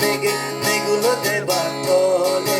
নেগে নেগুলো দেবা তলে।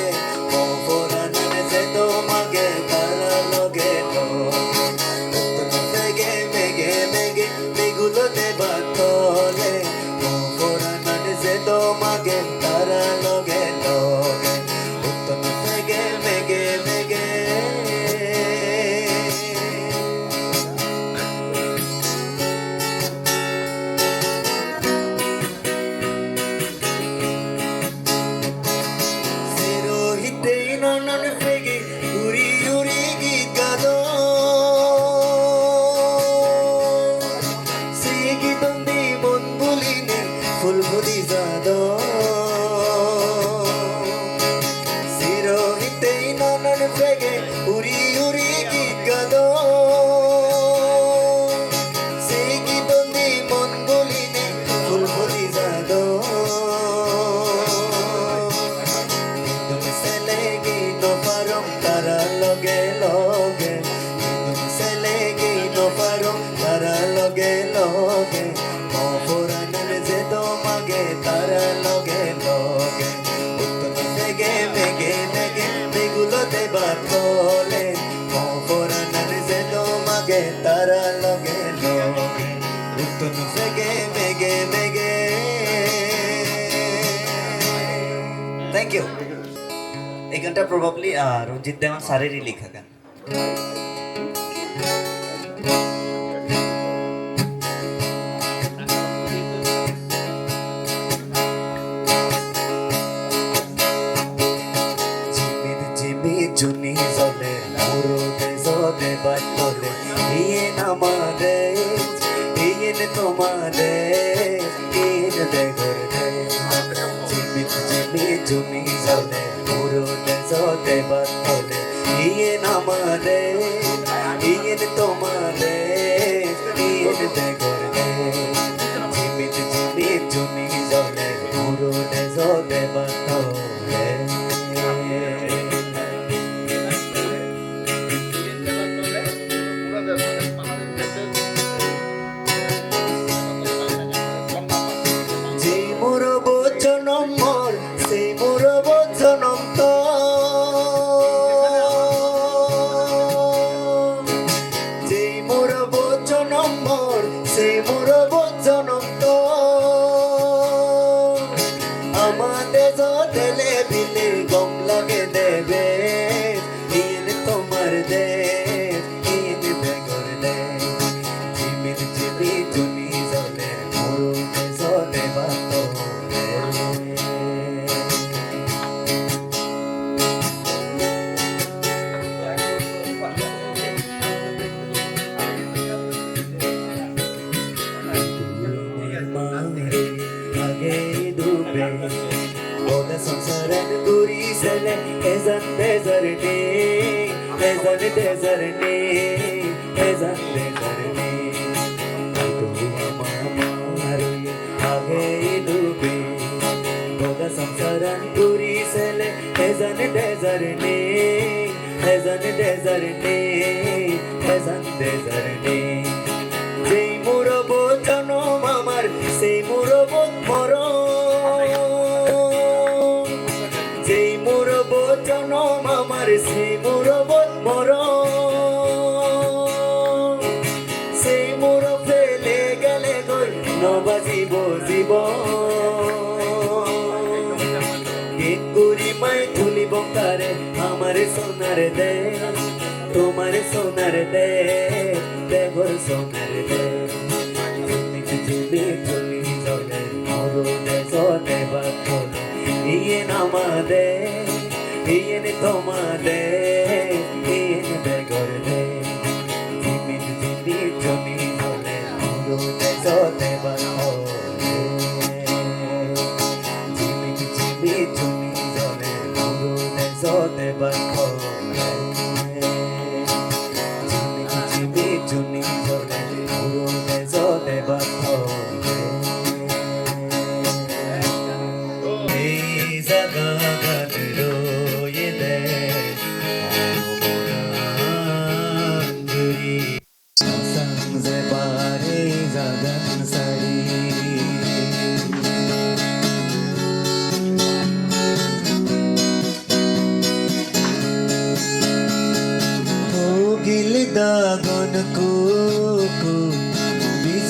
ফুল ফুদি যাদব থ্যাংক ইউ এই গানটা প্রবাবলি রঞ্জিত দেওয়ান স্যারেরই লেখা গান। চুনি জলে মুরুদে জলে, বাটলে তোমাদের তুমি যাতে পুরোটা যাতে বাদ নিয়ে নামারে নিয়ে তোমার। desertni desert desertni desert desertni tu amamari age idubi boga samsaran puri sele desert desertni desert desertni desert desertni সোনার দে, তোমার সোনার দে, দেবর সোনার দে। তুমি কিছুবি তুমি জলে মরুনে জলে বাকল ইয়ে নামা দে ইয়ে তোমার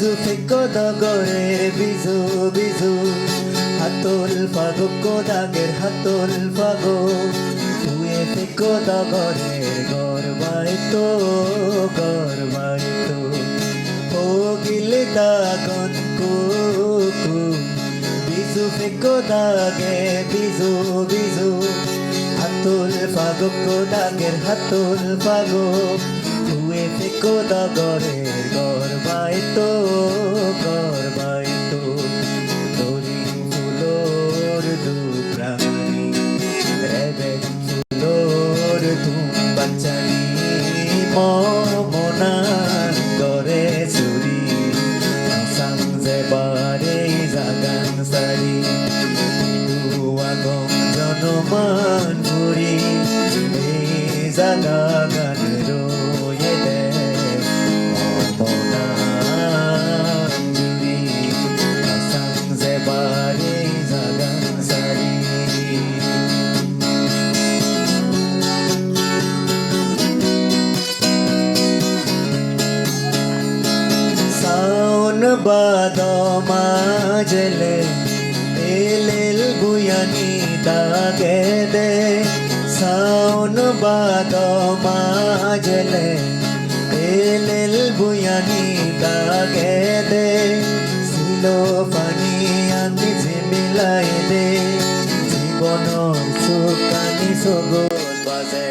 বিজু ফেকো দগরের বিজু বিজু। হাতল ফাগক দাগের হাতল ফাগো। তুয়ে ফেকো দগরের গরবাই তো গরবাই তো ও গিলে দাগন কুকু। বিজু ফেকো দাগে বিজু বিজু। হাতল ফাগক দাগের হাতল ফেকো দগরের গরবাই তো গরবাই তো তরি ফুলোর দুপ্রাণী রেবেন ফুলোর ধুম বাচ্চারি মমনার বাদমাজলে এলেল বুয়ানি দাগে দে সাউন বাদমাজলে এলেল বুয়ানি দাগে দে সিলো পানি আমি ঝিমিলাই দে জীবনৰ চুকানি সগত বাজে।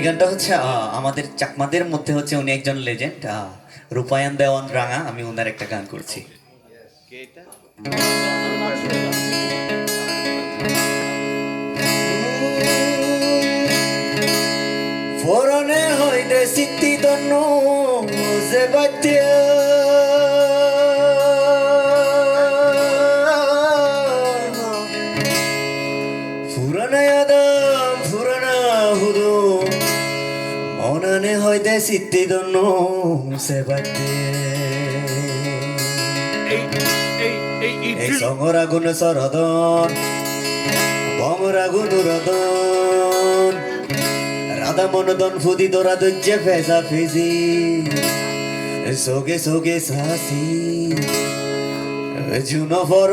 এই গানটা হচ্ছে আমাদের চাকমাদের মধ্যে হচ্ছে উনি একজন লেজেন্ড রূপায়ণ দেওয়ান রাঙা আমি ওনার একটা গান করছি। ফোরনে হইতে সিদ্ধি দন্ন যে বাতিয়া মননে হইতে সিদ্ধি দন্ন সে বাতে এই এই এই এই ইদ্রিস সঙ্গরা গুণ সরদন বংরা গুণ রদন রাধা মনদন ফুদি তোরা দুজ্জে ফেজা ফিজি। সোগে সোগে সাসি জুন ফর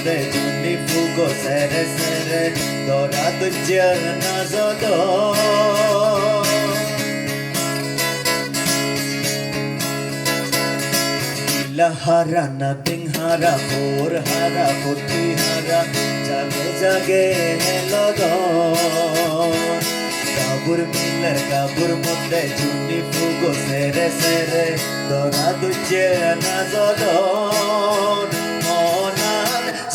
মধ্যে জুনি ফুগো সেরে সেরে দরা দুজ্জার নাজদ হারা নাথিং হারা ফোর হারা বুদ্ধি হারা, জাগে জাগে লগন। কাবুর মিলার কাবুর মধ্যে জুনি ফুগো সেরে সেরে দরা দুজ্জে নাজদন Manan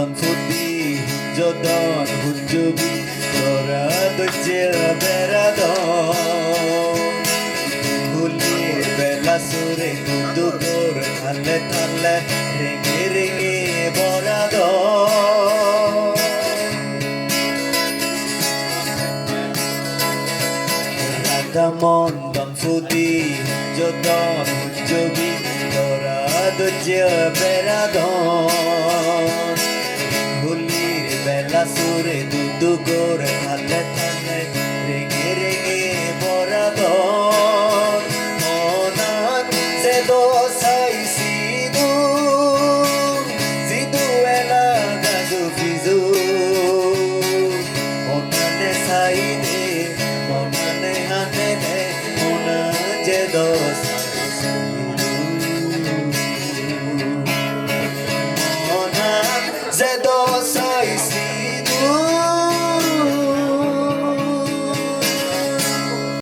Ratamon don fudi Jodon hunjubi Dora dojel beradon Hulir bela sure Kudugur thalle thalle Ringi ringi boradon Ratamon don fudi Jodon hunjubi Dora dojel beradon Hulir bela sure Kudugur thalle thalle Ringi ringi boradon